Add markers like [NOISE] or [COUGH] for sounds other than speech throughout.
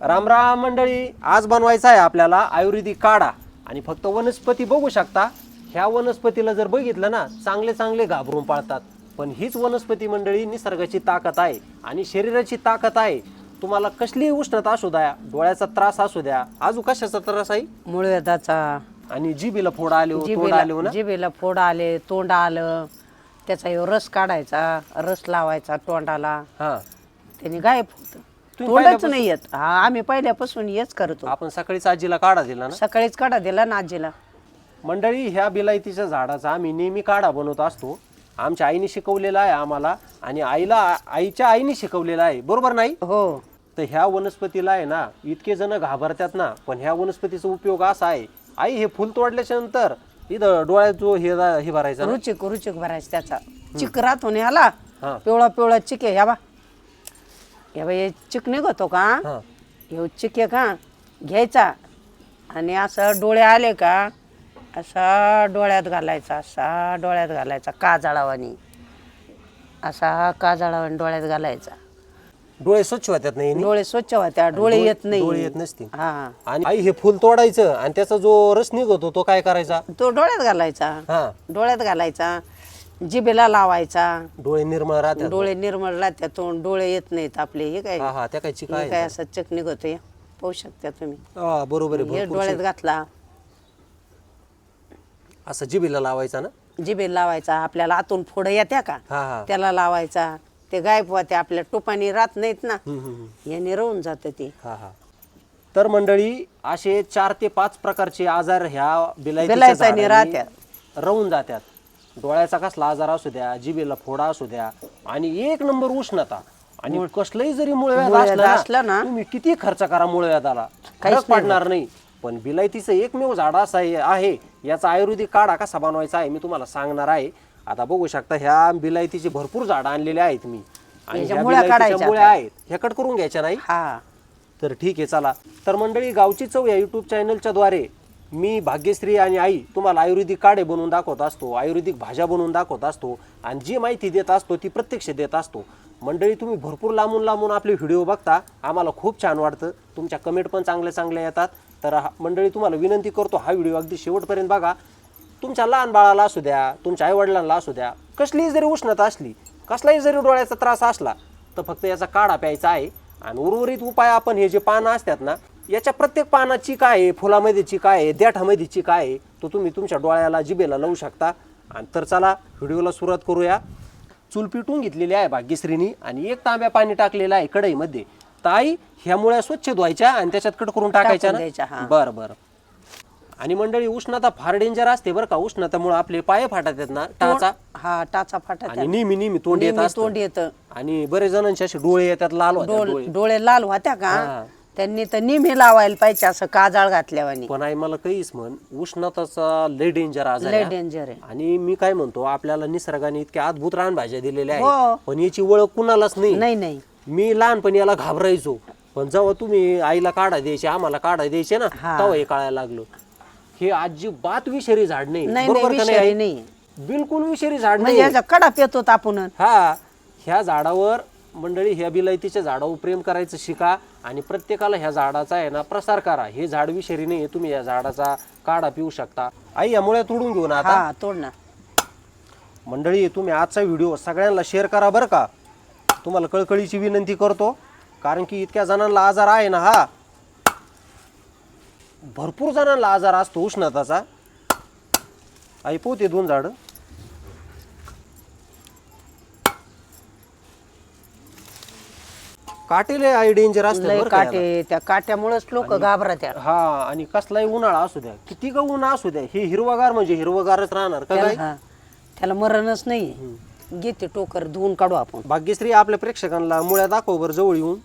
राम राम मंडळी आज बनवायचा आहे आपल्याला आयुर्वेदिक काढा. आणि फक्त वनस्पती बघू शकता. ह्या वनस्पतीला जर बघितलं ना चांगले चांगले घाबरून पाळतात. पण हीच वनस्पती मंडळी निसर्गाची ताकद आहे आणि शरीराची ताकद आहे. तुम्हाला कसलीही उष्णता असू द्या डोळ्याचा त्रास असू द्या अजून कशाचा त्रास आहे? मुळव्याधाचा. आणि जिबीला फोड आले हो, तोंड आले हो ना? फोड आले तोंड आलं त्याचा ह्यो रस काढायचा रस लावायचा तोंडाला. हा. त्याने गायब होत. तोंडच नाही येत. हा आम्ही पहिल्यापासून हेच करतो आपण सकाळीच आजीला काढा दिला ना? सकाळीच काढा दिला ना आजीला. मंडळी ह्या बिलायतीच्या झाडाचा आम्ही नेहमी काढा बनवत असतो. आमच्या आईने शिकवलेला आहे आम्हाला आणि आईला आईच्या आईने शिकवलेला आहे. बरोबर नाही? हो. तर ह्या वनस्पतीला आहे ना इतके जण घाबरतात ना पण ह्या वनस्पतीचा उपयोग असा आहे. आई हे फुल तोडल्याच्या नंतर इथं डोळ्यात जो हे हे भरायचा ना, रुचिक रुचिक भरायचा त्याचा. चिक राहतो ना ह्याला हा. पिवळा पिवळा चिक आहे ह्या बा. ह्या बा हे चिक निघतो का? हा. चिक आहे का घ्यायचा. आणि असं डोळे आले का? असा डोळ्यात घालायचा असा डोळ्यात घालायचा काजळावानी. असा काजळावानी डोळ्यात घालायचा. डोळे स्वच्छ होतात नाही नी? डोळे स्वच्छ होत्या डोळे येत नाही. डोळे येत नसतील हा. आणि आई हे फुल तोडायचं आणि त्याचा जो रस निघतो तो काय करायचा? तो डोळ्यात घालायचा. हा. डोळ्यात घालायचा. जिभेला लावायचा. डोळे निर्मळ राहतात डोळे निर्मळ राहत्यातून डोळे येत नाहीत आपले हे काय? हा हा त्या काय चिका हे काय असं चक निघतोय पाहू शकता तुम्ही. हा, बरोबर आहे हे भरपूर डोळ्यात घातला. असं जिबीला लावायचा ना? जिभेला लावायचा आपल्याला आतून फोड येत्या का? हा हा. त्याला लावायचा. ते गायब होते आपल्या टोपानी राहत नाहीत ना. हम्म, हम्म, हम्म. याने राहून जात ते. हा हा. तर मंडळी असे चार ते पाच प्रकारचे आजार ह्या बिलायतीच्या बिलायताने झाडांनी राहत्यात. राहून जातात. डोळ्याचा कसला आजार असू द्या जिबेला फोडा असू द्या आणि एक नंबर उष्णता. आणि कसलंही जरी मुळव्याध असलं ना तुम्ही किती खर्च करा मुळव्याधाला काहीच पडणार नाही. पण बिलायतीचं एकमेव झाड असं आहे- याचा आयुर्वेदिक काढा कसा बनवायचा आहे मी तुम्हाला सांगणार आहे. आता बघू शकता ह्या बिलायतीची भरपूर झाडं आणलेली आहेत मी. आणि ह्या बिलायतीच्या मुळ्या. आहेत. ह्या कट करून घ्यायच्या नाही? हा. तर ठीक आहे चला. तर मंडळी गावची चव या यूट्यूब चॅनलच्या द्वारे मी भाग्यश्री आणि आई तुम्हाला आयुर्वेदिक काढे बनवून दाखवत असतो आयुर्वेदिक भाज्या बनवून दाखवत असतो आणि जी माहिती देत असतो ती प्रत्यक्ष देत असतो. मंडळी तुम्ही भरपूर लांबून लांबून आपले व्हिडिओ बघता. आम्हाला खूप छान वाटतं. तुमच्या कमेंट पण चांगल्या चांगल्या येतात. तर हा- मंडळी तुम्हाला विनंती करतो हा व्हिडिओ अगदी शेवटपर्यंत बघा. तुमच्या लहान बाळाला असू द्या तुमच्या आईवडिलांना असू द्या कसलीही जरी उष्णता असली कसलाही जरी डोळ्याचा त्रास असला तर फक्त याचा काढा प्यायचा आहे. आणि उर्वरित उपाय आपण हे जे पानं असतात ना याच्या प्रत्येक पानाची काय आहे? फुलामध्ये चिका आहे? देठामध्ये चिका आहे? तो तुम्ही तुमच्या डोळ्याला जिबेला लावू शकता. आणि तर चला व्हिडिओला सुरुवात करूया. चूल पिटून घेतलेली आहे भाग्यश्रीनी आणि एक तांब्या पाणी टाकलेलं आहे कढईमध्ये. ताई ह्या मुळ्या स्वच्छ धुवायच्या आणि त्याच्यात कट करून टाकायच्या टाकून द्यायच्या, ना हा. बरं बरं. आणि मंडळी उष्णता फार डेंजर असते बरं का? उष्णतामुळे आपले पाय फाटत आहेत ना टाचा? हा टाचा फाटा आणि नेहमी नेहमी तोंड येत नेहमी असतं. तोंड येतं. आणि बरेच जणांचे असे डोळे येतात लाल होतात डोळे डोळे. डोळे लाल होत्या का? हा. त्यांनी तर नेहमी लावायला पाहिजे असं काजळ घातल्यावानी. पण आई मला काहीच म्हण उष्णताचा लय डेंजर आजार लय आहे हा. डेंजर आहे. आणि मी काय म्हणतो आपल्याला निसर्गाने इतक्या अद्भुत रानभाज्या दिलेल्या हो. आहेत पण याची ओळख कुणालाच नाही. नाही नाही. मी लहानपणी याला घाबरायचो पण जेव्हा तुम्ही आईला काढा द्यायचे आम्हाला काढा द्यायचे ना हा. तेव्हा हे कळायला लागलो. हे अजिबात विषारी झाड नाही. नाही बरोबर नाही का विषारी आई? नाही. बिलकुल विषारी झाड म्हणजे नाही. याचा कडा पितो आपण हा ह्या झाडावर मंडळी ह्या बिलायतीच्या झाडावर प्रेम करायचं शिका आणि प्रत्येकाला ह्या झाडाचा आहे ना प्रसार करा. हे झाड विषारी नाही तुम्ही या झाडाचा काढा पिऊ शकता. आई यामुळे तोडून घेऊ ना आता? हा तोड ना. मंडळी तुम्ही आजचा व्हिडिओ सगळ्यांना शेअर करा बरं का. तुम्हाला कळकळीची विनंती करतो कारण की इतक्या जणांना आजार आहे ना हा. भरपूर जणांना आजार असतो उष्णताचा. आई पोते दोन झाडं. काटेले आई डेंजर असते लय. काटे त्या काट्यामुळेच लोक घाबरत्या हा आणि कसलाही उन्हाळा असू द्या किती का उन्हा असू द्या हे हिरवगार म्हणजे हिरवगारच राहणार का त्याला हा. मरणच नाही. घेते टोकर धुवून काढू आपण. भाग्यश्री आपल्या प्रेक्षकांना मुळ्या दाखव बरं जवळ येऊन.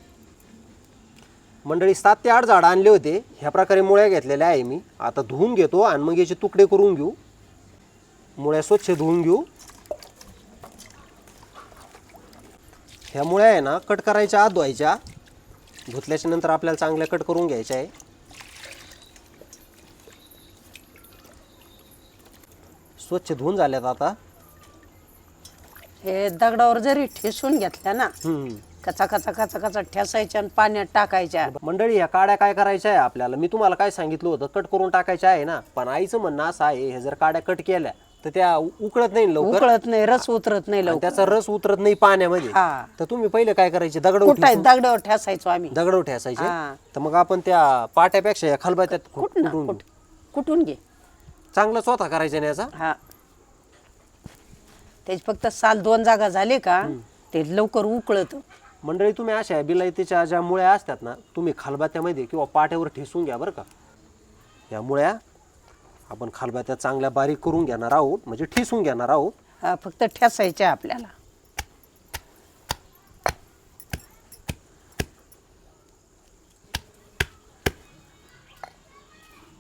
मंडळी सात ते आठ झाडं आणले होते. ह्या प्रकारे मुळ्या घेतलेल्या आहे मी. आता धुवून घेतो आणि मग याचे तुकडे करून घेऊ. मुळ्या स्वच्छ धुवून घेऊ. ह्या मुळ्या आहे ना कट करायच्या आत धुवायच्या. धुतल्याच्या नंतर आपल्याला चांगल्या कट करून घ्यायच्या आहे. स्वच्छ धुवून झाल्यात आता. हे दगडावर जरी ठेसून घेतल्या ना हम्म. कचा कचा कचा कचा ठेसायच्या आणि पाण्यात टाकायच्या. मंडळी या काड्या काय करायच्या आहे आपल्याला? मी तुम्हाला काय सांगितलं होतं कट करून टाकायच्या आहे ना. पण आईचं म्हणणं असं आहे हे जर काड्या कट केल्या तर त्या उ- उकळत नाही लवकर? उकळत नाही रस उतरत नाही आणि लवकर. त्याचा रस उतरत नाही पाण्यामध्ये? हा. तर तुम्ही पहिले काय करायचे? दगड कुठाय दगडावर ठेसायचो आम्ही. दगड ठेसायचे? हा. तर मग आपण त्या पाट्यापेक्षा या खलबात्यात कु- कुठ ना कुटून कुठ कुठून घे. चांगलं स्वतः करायचं ना याचा? हा. त्याची फक्त साल दोन जागा झाले का ते लवकर उकळत. मंडळी तुम्ही अशा बिलायतीच्या ज्या मुळ्या असतात ना तुम्ही खालबात्यामध्ये किंवा पाट्यावर ठेसून घ्या बरं का. या मुळ्या आपण खालबात्या चांगल्या बारीक करून घेणार आहोत म्हणजे ठेसून घेणार आहोत. हा फक्त ठेसायच्या आपल्याला.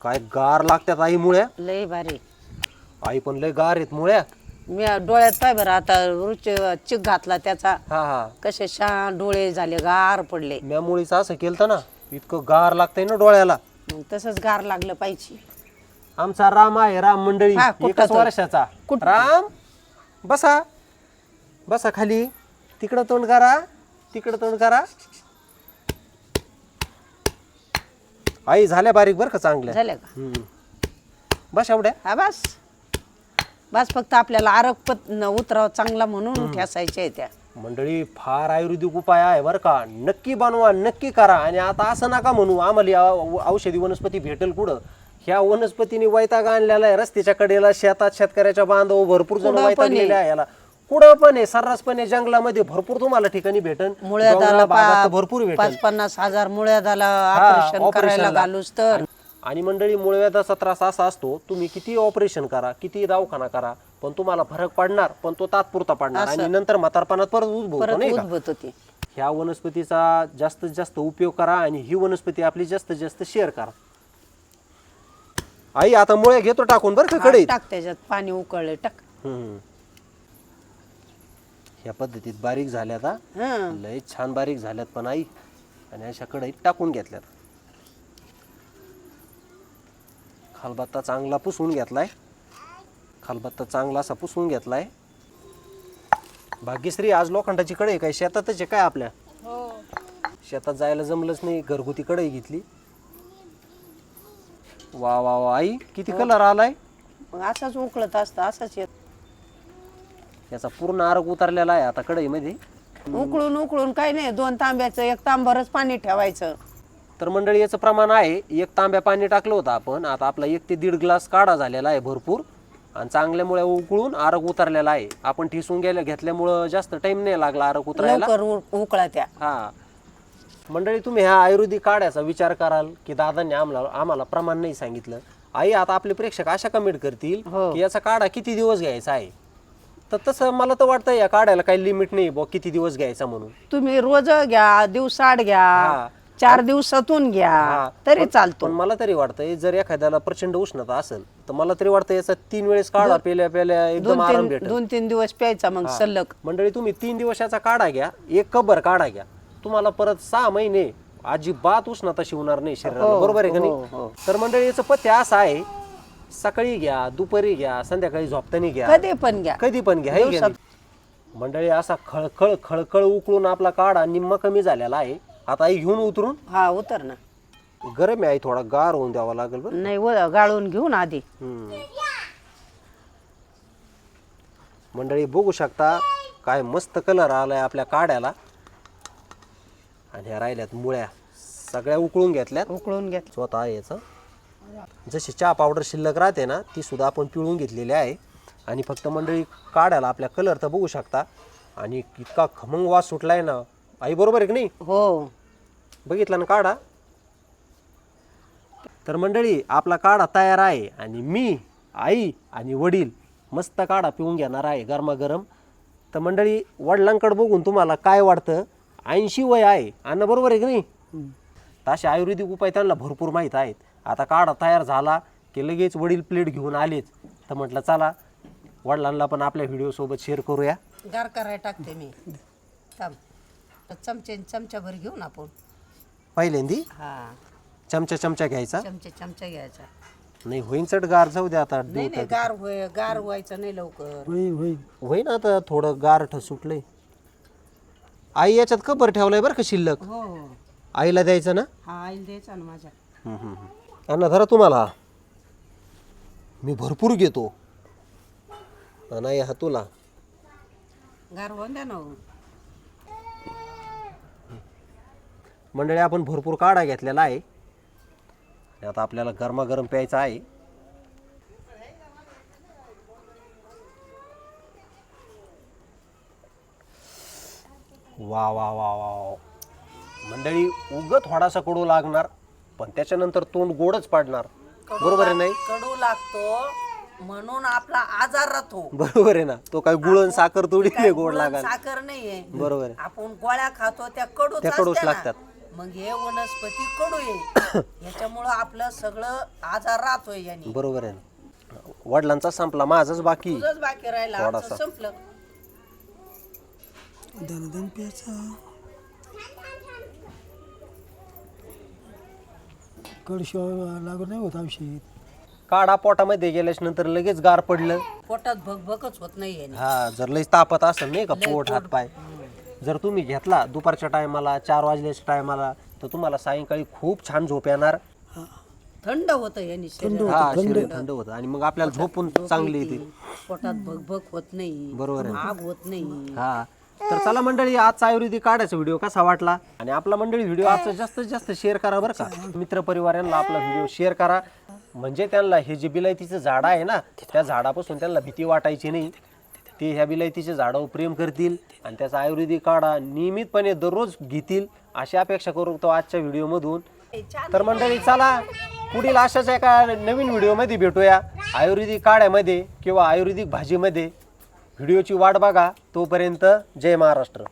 काय गार लागतात आई मुळ्या लय भारी. आई पण लय गार आहेत मुळ्या मी डोळ्यात पाय बरं आता रुच चिक घातला त्याचा. हा हा. कसे शान डोळे झाले गार पडले. म्या मुळीचं असं केलं ना इतकं गार लागतंय ना डोळ्याला. मग तसंच गार लागलं पाहिजे. आमचा राम आहे राम मंडळी. हा, एकच तो? वर्षाचा. कुठं? राम बसा. बसा खाली. तिकडं तोंड करा. तिकडं तोंड करा. आई झाल्या बारीक बरं का चांगल्या? झालं का? हम्म. बस एवढ्या? हा बस. बस फक्त आपल्याला आरोग्य न उतराव चांगला म्हणून ठेसायच्या त्या. मंडळी फार आयुर्वेदिक उपाय आहे बरं का. नक्की बनवा नक्की करा. आणि आता असं नका म्हणू आम्हाला या औ- औषधी वनस्पती भेटेल कुठं? ह्या वनस्पतीने वैताग आणलेला आहे. रस्त्याच्या कडेला शेतात शेतकऱ्याच्या बांधव भरपूर जण पण वैतागलेले आहे. याला. कुठं पण आहे. सर्रासपणे जंगलामध्ये भरपूर तुम्हाला ठिकाणी भेटन. मुळ्यात डोंगराळ आला भागात तर पा- भरपूर पाच पन्नास हजार मुळ्यात आला हा, ऑपरेशन करायला ऑपरेशनला. घालूस तर. आणि मंडळी मुळव्याधाचा त्रास असा असतो तुम्ही किती ऑपरेशन करा किती दवाखाना करा पण तुम्हाला फरक पडणार पण तो तात्पुरता पडणार. आणि नंतर म्हातारपणात परत उद्भवतो परत नाही का? उद्भवत होते. ह्या वनस्पतीचा जास्तीत जास्त उपयोग करा आणि ही वनस्पती आपली जास्तीत जास्त शेअर करा. आई आता मुळे घेतो टाकून बरं का कडे टाक त्याच्यात पाणी उकळले टाक. ह्या पद्धतीत बारीक झाल्यात हा. हं. लय छान बारीक झाल्यात पण आई आणि अशा कढईत टाकून घेतल्यात. खालबत्ता चांगला पुसून घेतलाय. खालबत्ता चांगला असा पुसून घेतलाय. भाग्यश्री आज लोखंडाची कढई काय? शेतातच आहे काय आपल्या? शेतात जायला जमलंच नाही घरगुती कढई घेतली. वा वा वा. आई किती कलर आलाय? मग असंच उकळत असतं असंच येत. याचा पूर्ण आरोग उतरलेला आहे आता कढईमध्ये. उकळून उकळून काही नाही दोन तांब्याचं एक तांबरच पाणी ठेवायचं. तर मंडळी याचं प्रमाण आहे एक तांब्या पाणी टाकलं होतं आपण. आता आपला एक ते दीड ग्लास काढा झालेला आहे भरपूर. आणि चांगल्यामुळे उकळून आरग उतरलेला आहे. आपण ठिसून गेल्या घेतल्यामुळं जास्त टाइम नाही लागला आरग उतरायला. लवकर उ- उकळा त्या हा. मंडळी तुम्ही ह्या आयुर्वेदिक काढ्याचा विचार कराल की दादांनी आम्हाला आम्हाला प्रमाण नाही सांगितलं. आई आता आपले प्रेक्षक अशा कमेंट करतील हो. की याचा काढा किती दिवस घ्यायचा आहे? तर तसं मला तर वाटतं या काढायला काही लिमिट नाही बुवा किती दिवस घ्यायचा म्हणून. तुम्ही रोज घ्या दिवसाड हा. घ्या चार दिवसातून घ्या हा. तरी पण चालतो. मला तरी वाटतंय जर एखाद्याला प्रचंड उष्णता असेल तर मला तरी वाटतं याचा तीन वेळेस काढा पेल्या पेल्या एकदम दोन आराम तीन भेटेल. दोन तीन दिवस प्यायचा मग सलग. मंडळी तुम्ही तीन दिवसाचा काढा घ्या एक कबर काढा घ्या. तुम्हाला परत सहा महिने अजिबात उष्णता शिवणार नाही शरीराला. हो, बरोबर आहे का हो, नाही? हो. तर मंडळी याचं पथ्य असं आहे सकाळी घ्या दुपारी घ्या संध्याकाळी झोपताना घ्या. कधी पण घ्या. कधी पण घ्या है? मंडळी असा खळखळ खळखळ उकळून आपला काढा निम्मा कमी झालेला आहे. आता आई घेऊन उतरून. हा उतर ना. गरम आहे आई थोडा गार होऊन द्यावा लागेल बरं. नाही व- गाळून घेऊ ना आधी. हम्म. मंडळी बघू शकता काय मस्त कलर आलाय आपल्या काड्याला. आणि ह्या राहिल्यात मुळ्या. सगळ्या उकळून घेतल्यात. उकळून घेत स्वतः याचं. जशी चहा पावडर शिल्लक राहते ना ती सुद्धा आपण पिळून घेतलेली आहे. आणि फक्त मंडळी काढायला आपल्या कलर तर बघू शकता. आणि इतका खमंग वास सुटलाय ना. आई बरोबर आहे की नाही? हो. बघितला ना काढा. तर मंडळी आपला काढा तयार आहे. आणि मी आई आणि वडील मस्त काढा पिऊन घेणार आहे गरमागरम. तर मंडळी वडिलांकडे बघून तुम्हाला काय वाटतं? ऐंशी वय आहे. अन्न बरोबर आहे की नाही? तर असे आयुर्वेदिक उपाय त्यांना भरपूर माहीत आहेत. आता काढा तयार झाला की लगेच वडील प्लेट घेऊन आलेच. तर म्हटलं चला वडिलांना पण आपल्या व्हिडिओसोबत शेअर करूया. गार करायला टाकते मी. थांब. चमचे चमच्याभर घेऊन आपण. पहिल्यांदी? हा. चमचा चमचा घ्यायचा? चमचे चमचा घ्यायचा. नाही होईन चट गार जाऊ दे आता नाही नाही गार होय गार व्हायचं नाही लवकर. होईन आता थोडं गारठ सुटलंय आई याच्यात कबर ठेवलाय बरं का शिल्लक? हो हो. आईला द्यायचं ना? हा आईल द्यायचा ना माझ्या. अण्णा धरा तुम्हाला. मी भरपूर घेतो. नाही हा तुला द्या ना हो. मंडळी आपण भरपूर काढा घेतलेला आहे. आणि आता आपल्याला गरमागरम प्यायचा आहे. वा वा वा वा वा. मंडळी उग थोडासा कडू लागणार पण त्याच्यानंतर तोंड गोडच पाडणार. बरोबर आहे नाही? कडू लागतो म्हणून आपला आजार राहतो. [LAUGHS] बरोबर आहे ना? तो काय गुळण साखर थोडी काय गोड गुळण लागाल साखर नाहीये. बरोबर आहे. आपण गोळ्या खातो त्या कडू त्या कडूच लागतात. मग हे वनस्पती कडू आहे. [COUGHS] याच्यामुळं आपलं सगळं आजार राहतोय याने. बरोबर आहे ना? वडिलांचा संपला माझाच बाकी. तुझंच बाकी राहिला आमचं थोडासा. संपलं. दणदण प्यायचा. कडशिवाय लागत नाही होत औषध. काढा पोटामध्ये गेल्याच नंतर लगेच गार पडलं. पोटात भगभगच होत नाही याने. हा जर लईच तापत असेल नाही का पोट हात पाय. जर तुम्ही घेतला दुपारच्या टायमाला चार वाजल्याच्या टायमाला तर तुम्हाला सायंकाळी खूप छान झोप येणार. थंड होतं याने शरीर. हा शरीर थंड होतं आणि मग आपल्याला झोप पण चांगली येते. पोटात भगभग होत नाही. बरोबर आहे. आग होत नाही. हा. तर चला मंडळी आजचा आयुर्वेदिक काढायचा व्हिडिओ कसा वाटला? आणि आपला मंडळी व्हिडिओ आजचा जास्तीत जास्त शेअर करा बरं का. मित्र परिवारांना आपला व्हिडिओ शेअर करा. म्हणजे त्यांना हे जे बिलायतीचं झाड आहे ना त्या झाडापासून त्यांना भीती वाटायची नाही. ते ह्या बिलायतीच्या झाडावर प्रेम करतील आणि त्याचा आयुर्वेदिक काढा नियमितपणे दररोज घेतील अशी अपेक्षा करतो आजच्या व्हिडिओमधून तर मंडळी चला पुढील अशाच एका नवीन व्हिडिओमध्ये भेटूया. आयुर्वेदिक काढ्यामध्ये किंवा आयुर्वेदिक भाजीमध्ये. व्हिडिओची वाट बघा तोपर्यंत जय महाराष्ट्र.